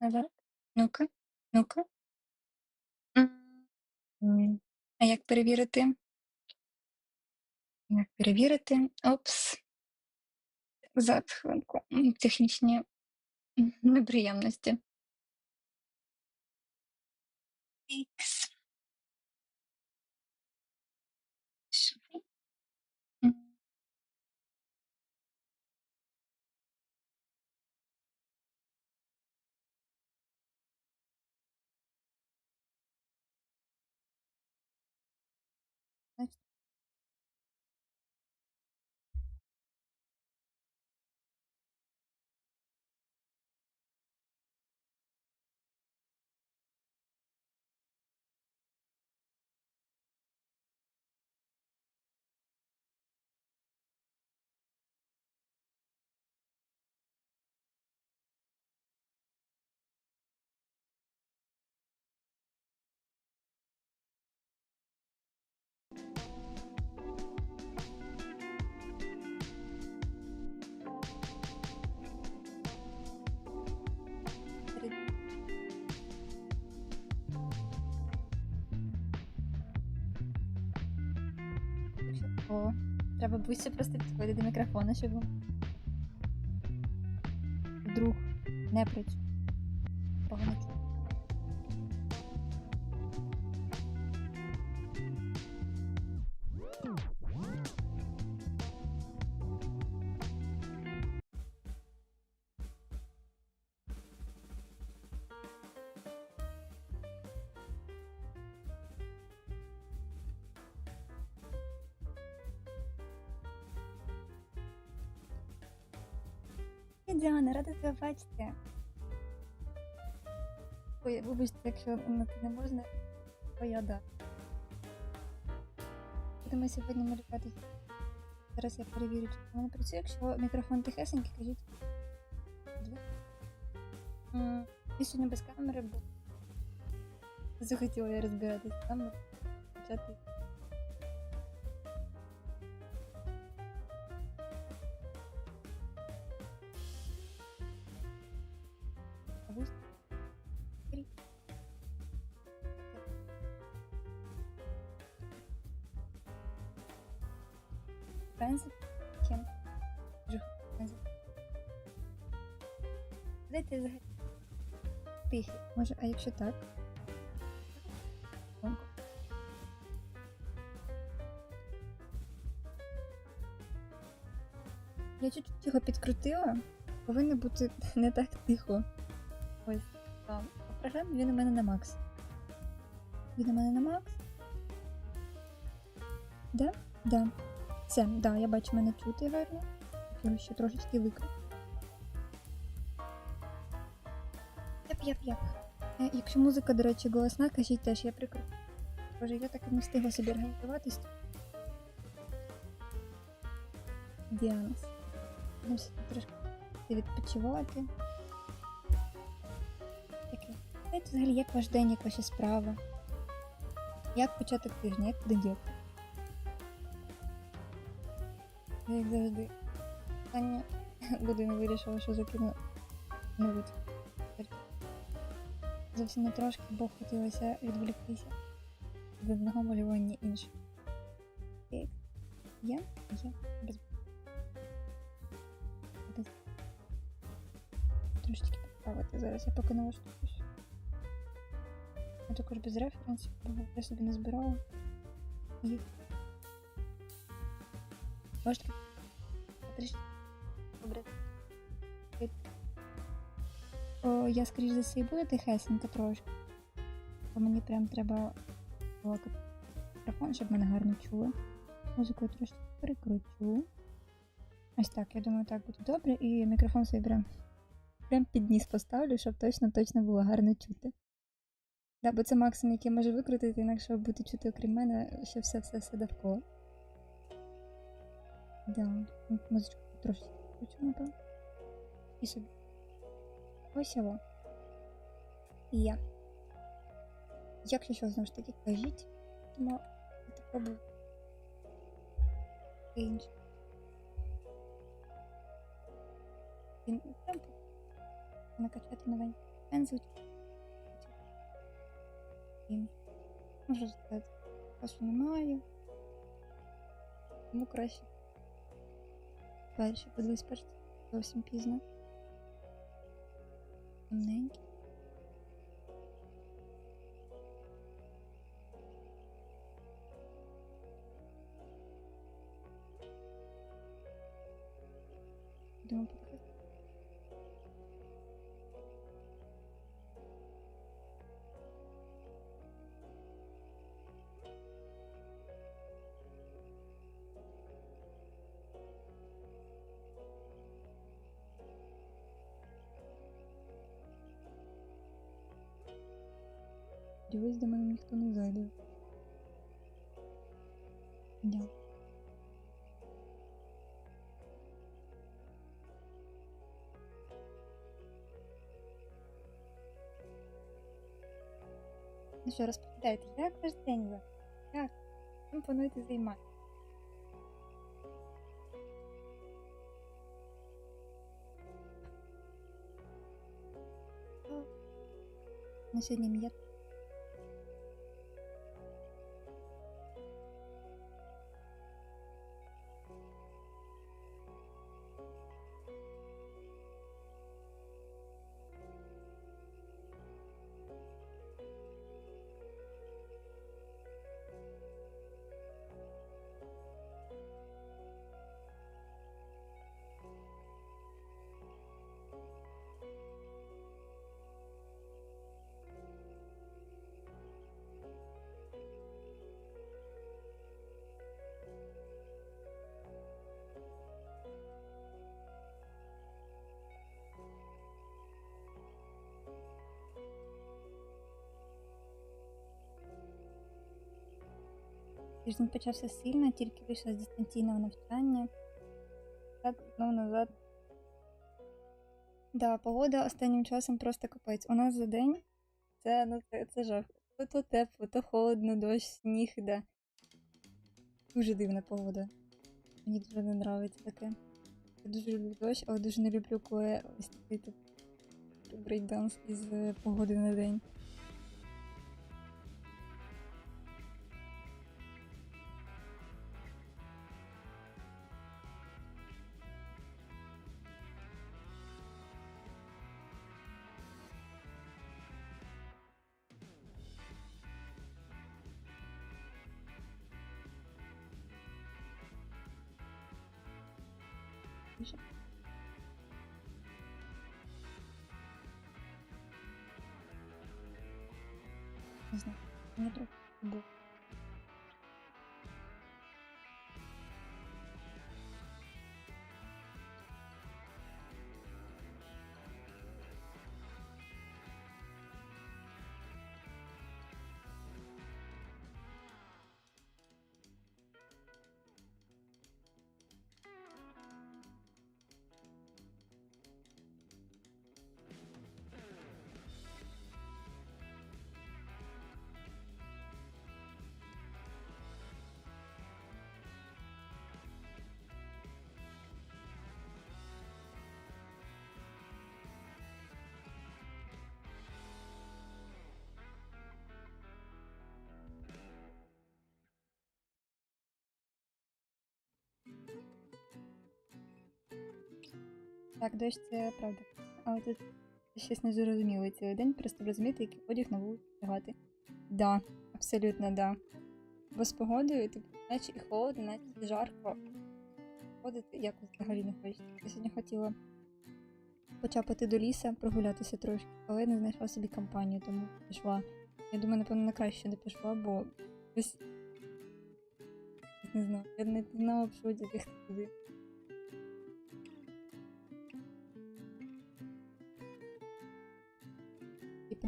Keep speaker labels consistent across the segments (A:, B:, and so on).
A: назад. Ну-ка, ну-ка. А як перевірити? Як перевірити? Опс. За хвилинку. Технічні неприємності. Ікс. О, треба ближче просто підходити до мікрофона, щоб вдруг не працює. Діана, рада тебе бачити. Ой, вибачте, якщо не можна, то я да. Будемо сьогодні малювати. Зараз я перевірю, чи воно працює. Якщо мікрофон тихесенький, кажіть. М, сьогодні без камери, бо захотіла я розбиратись з камерою. Принцип. Дайте взагалі. Тихий. Може, а якщо так? Я чуть-чуть його підкрутила. Повинно бути не так тихо. Ось. По програмі він у мене на макс. Він у мене на макс. Да? Да. Все, да, я бачу, мене чути гарно. Я ще трошечки викру. Яп, яп, яп. Е, Якщо музика, до речі, голосна, кажіть теж, я прикру. Боже, я так і не встигла собі організуватись. Діанс. Будемо трошки відпочивати. Таке. Взагалі, як ваш день, як ваші справи? Як початок тижня, як понеділок? Як завжди. Таня годину вирішила, що закину новий. Зовсім не трошки, бо хотілося відволіктися від одного малювання іншого. Є? Є. Без... Без... Трошечки підправити. Зараз я поки налаштуюсь. Я також без референсів, бо я собі не збирала їх. Можете добре. О, я, скоріш за все, і буду тихесенько трошки. Бо мені прям треба балакати мікрофон, щоб мене гарно чули. Музику я трошки перекручу. Ось так, я думаю, так буде добре. І мікрофон собі прям, прям під ніс поставлю, щоб точно-точно було гарно чути. Да, бо це максимум, який я можу викрутити, інакше ви будете чути, окрім мене, ще все-все-все довкола. Да, музичку трошки включу, напевно. І собі. Ось його. І я. Якщо що, знову ж таки, кажіть, тому я так пробую. Інше. Він прям накачати новенький. пензлик. І можу сказати, часу немає. Тому краще. Перші, подивись, перші зовсім пізно. Темненький. Думаю, показувати. Дивись, до мене ніхто не зайде. Дякую. Ну що, розповідайте, як ваш день ви? Як? Чим плануєте займатися? На сьогодні м'я Тиждень почався сильно, тільки вийшла з дистанційного навчання. Так, знову назад. Да, погода останнім часом просто капець. У нас за день це, ну, це, це жах. То, то тепло, то холодно, дощ, сніг іде. Дуже дивна погода. Мені дуже не подобається таке. Я дуже люблю дощ, але дуже не люблю, коли ось такий брейкданс із погоди на день. Більше. Не знаю, не друг був. Так, дощ це правда. Але тут щось незрозуміле цілий день, просто розуміти, який одяг на вулиці вдягати. Да, абсолютно да. Бо з погодою, типу, наче і холодно, наче і жарко. Ходити якось взагалі не хочеться. Я сьогодні хотіла піти до ліса, прогулятися трошки, але не знайшла собі компанію, тому пішла. Я думаю, напевно, на краще не пішла, бо ось не знаю, я не знала що одягти туди.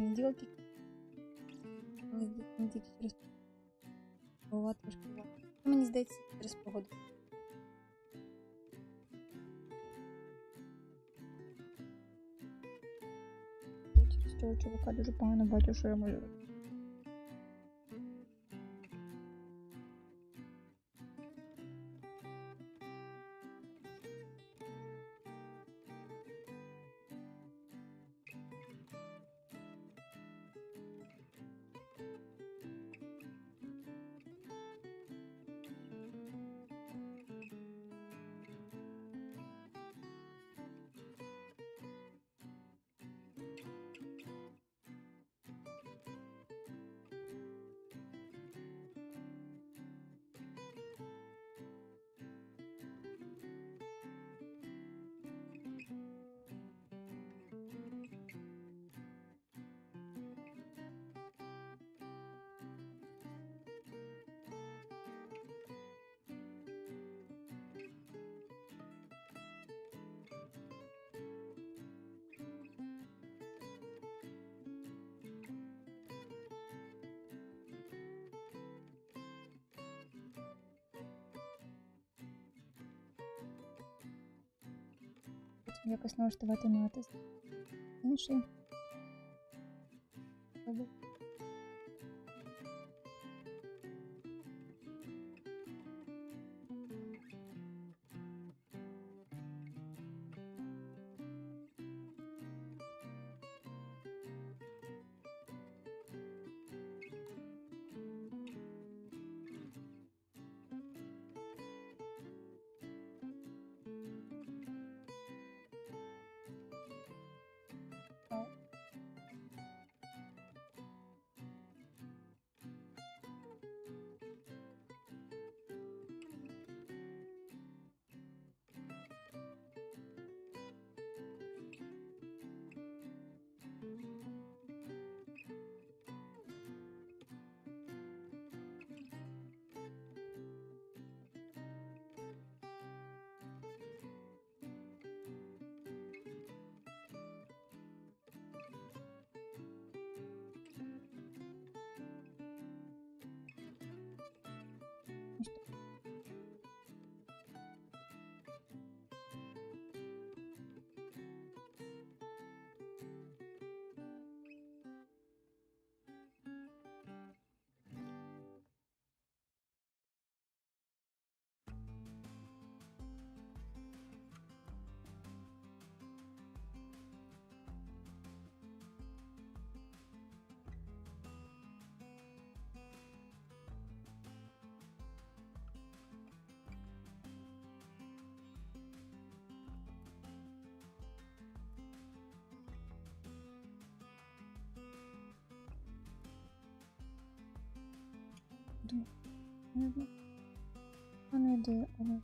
A: І понеділок, і мені здається, не тільки через голова трошки важко. Мені здається, через погоду. Я через цього чувака дуже погано бачу, що я можу. Якось налаштувати натиск. Інший. Думаю, не знаю. Пане ідея, але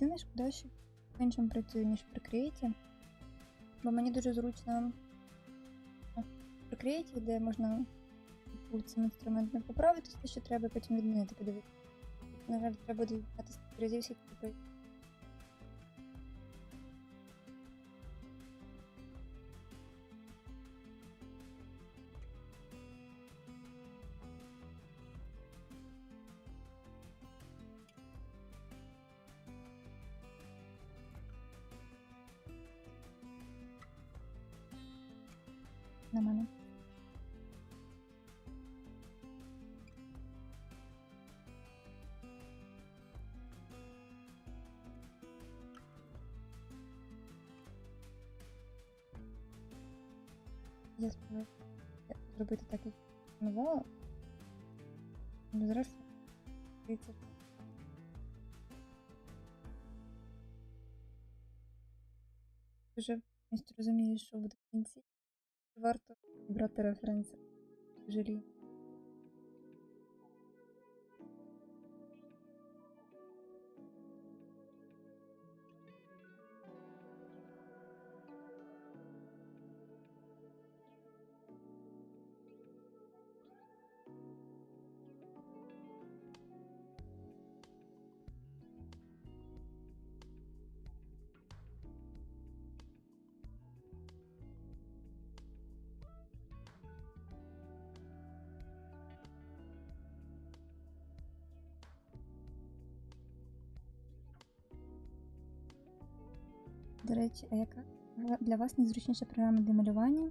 A: Єдине шкода, що меншим працюю, ніж в креаті. Бо мені дуже зручно в при де можна цим інструментом поправити все, що треба, потім відмінити, подивитися. На жаль, треба буде стільки разів всі Я спробую зробити так, як планувала. Ну, зрештою, це. Вже повністю розумієш, що буде в кінці. Варто брати референси. Жалію. До речі, а яка для вас найзручніша програма для малювання?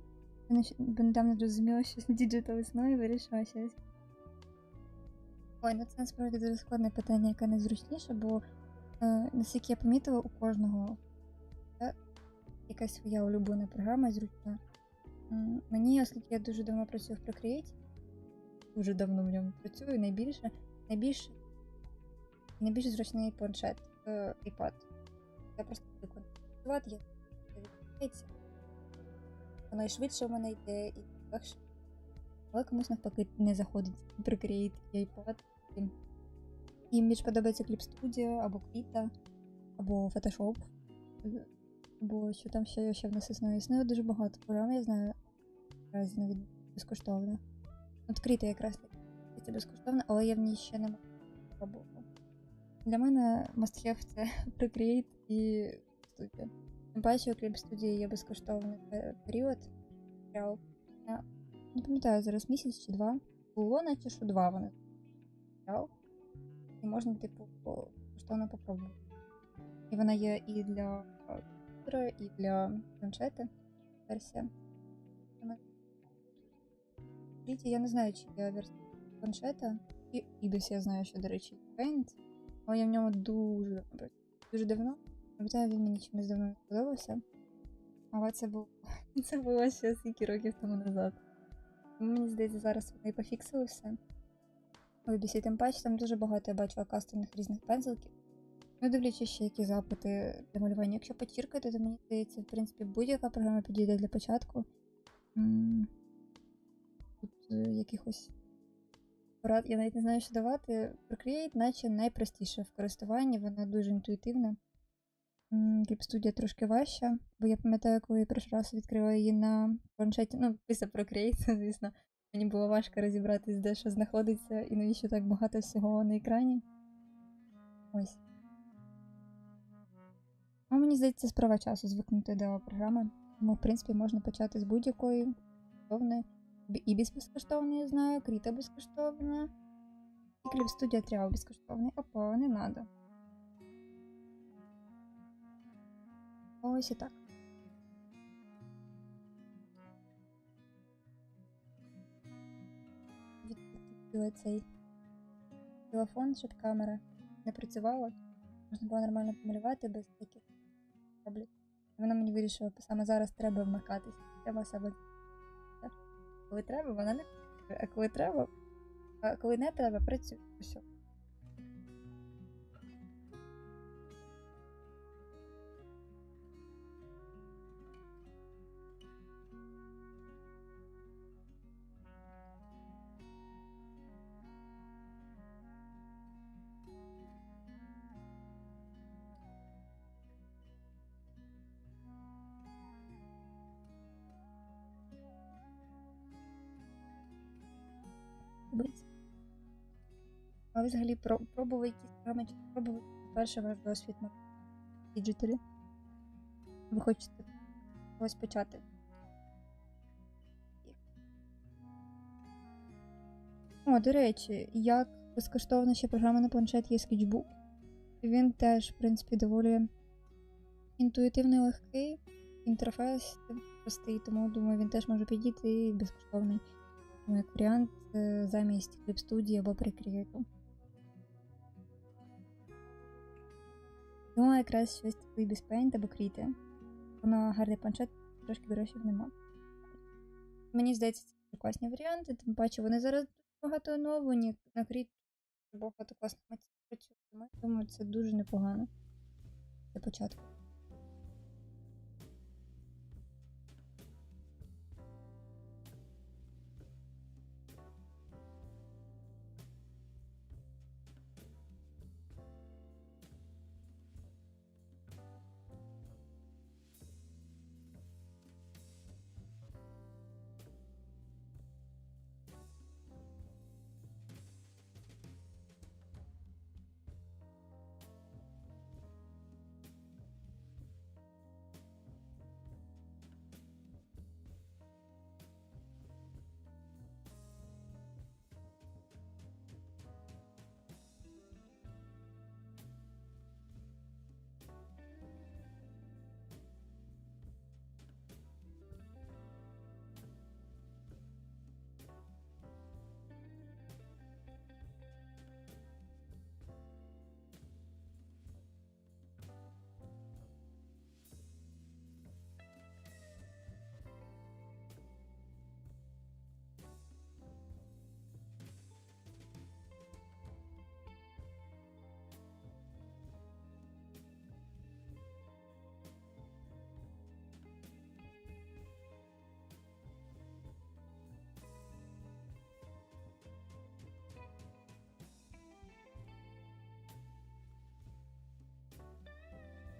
A: Я недавно зрозуміла, що діджитал існує і вирішила щось. Ой, ну це насправді дуже складне питання, яке найзручніше, бо е, наскільки я помітила, у кожного є якась своя улюблена програма зручна. Мені, оскільки я дуже давно працюю в Procreate, дуже давно в ньому працюю, найбільше, найбільш, найбільш зручний планшет е, iPad. Я просто я відбувається. Воно і швидше в мене йде, і легше. Але комусь навпаки не заходить і iPad. І Їм більш подобається Clip Studio, або Krita, або Photoshop. Бо що там ще, ще в нас існує? Існує дуже багато програм, я знаю, наразі навіть безкоштовно. От Krita якраз це безкоштовно, але я в ній ще не пробувала. Для мене must have це Procreate і Studio. Тим паче, у Clip Studio є безкоштовний пе- період. Тряв. Я не пам'ятаю зараз місяць чи два. Було, наче що два вони. Тряв. І можна, типу, по- безкоштовно попробувати. І вона є і для е, комп'ютера, і для планшета версія. Вона- Дивіться, я не знаю, чи є версія планшета. І Ibis я знаю, що, до речі, є Paint. Але я в ньому дуже, дуже давно. Пам'ятаю, він мені чимось давно не сподобався. Але це було, це було ще скільки років тому назад. Мені здається, зараз вони пофіксили все. У тим паче, там дуже багато я бачила кастомних різних пензликів. Ну, дивлячись ще які запити для малювання. Якщо потіркати, то мені здається, в принципі, будь-яка програма підійде для початку. Тут е, якихось порад, я навіть не знаю, що давати. Procreate, наче найпростіше в користуванні, вона дуже інтуїтивна. Studio трошки важча, бо я пам'ятаю, коли я перший раз відкрила її на планшеті, ну, після Procreate, звісно, мені було важко розібратись, де що знаходиться і навіщо так багато всього на екрані. Ось. Ну, мені здається, справа часу звикнути до програми. Тому, в принципі, можна почати з будь-якої безкоштовної. Бі- І без я знаю, Кріта безкоштовна. І Clip Studio Trial безкоштовний. Опа, не надо. Ось і так. Відключила цей телефон, щоб камера не працювала. Можна було нормально помалювати без таких проблем. Вона мені вирішила, саме зараз треба вмикатись. Треба себе. Коли треба, вона не працює. А коли треба, а коли не треба, працює. Все. Подобається. А ви взагалі про- пробували якісь програми чи пробували перший ваш досвід на діджиталі? Ви хочете ось почати? О, до речі, як безкоштовна ще програма на планшет є Sketchbook. Він теж, в принципі, доволі інтуїтивний, легкий, інтерфейс простий, тому думаю, він теж може підійти і безкоштовний. Ну, як варіант е, замість Studio або Procreate. Ну, якраз щось типу без Paint або Krita. Воно гарний планшет, трошки дорожчих нема. Мені здається, це дуже класні варіанти, тим паче вони зараз багато оновлені. На Krita багато класних матеріалів працює. Думаю, це дуже непогано для початку.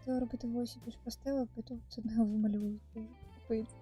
A: Хотіла робити волосся більш просте, а потім все не вималюю. Капець.